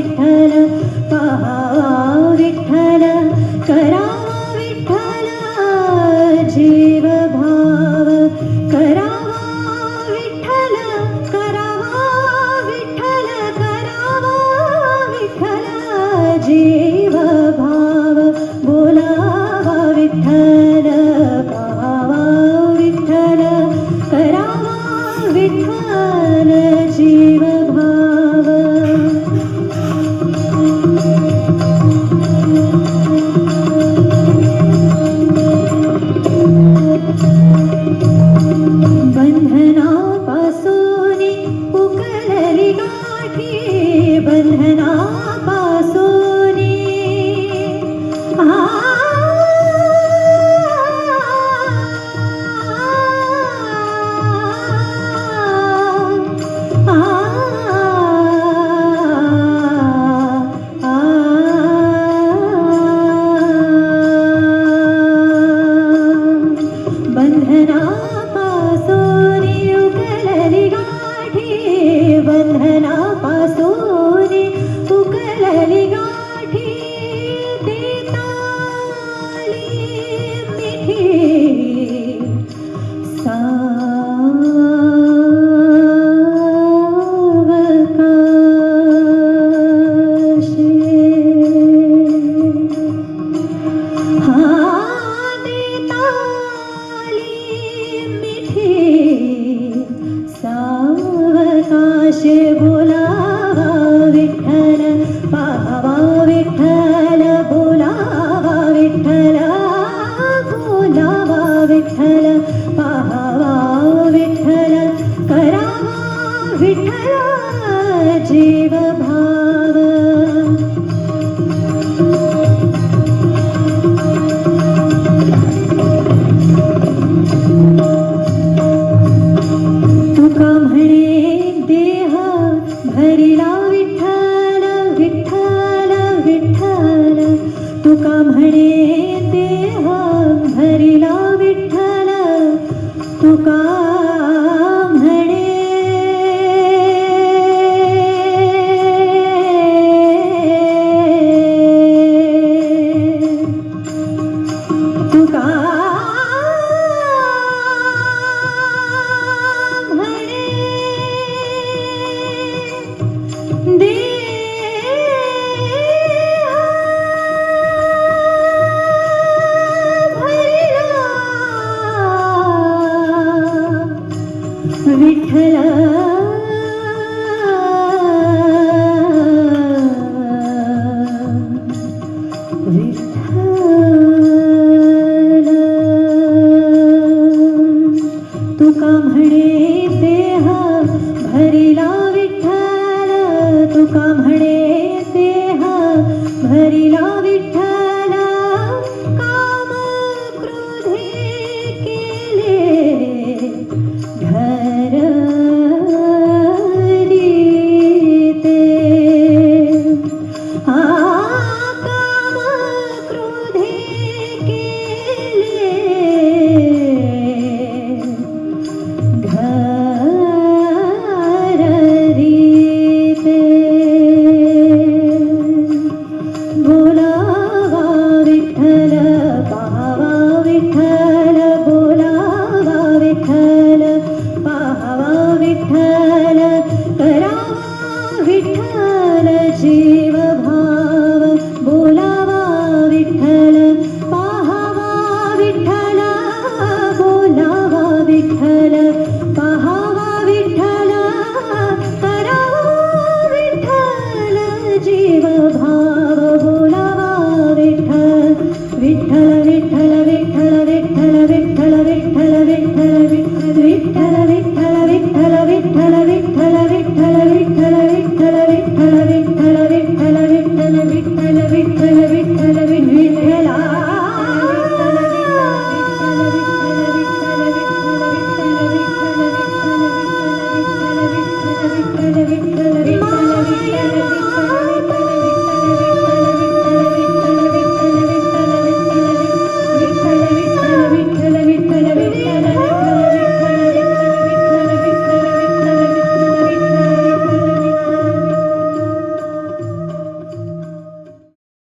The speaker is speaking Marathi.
विठ्ठल पावा विठ्ठल करावा विठ्ठल जीव भाव करावा विठ्ठल करावा विठ्ठल करावा विठ्ठल जीव भाव बोलावा विठ्ठल पावा जीव भाव तुका म्हणे देह भरिला विठ्ठल विठ्ठल विठ्ठल? तुका म्हणे देह भरिला विठ्ठल? तुका विठला तुका म्हणे देहा भरिला विठ्ठल तुका ವಿಠಲ ವಿಠಲ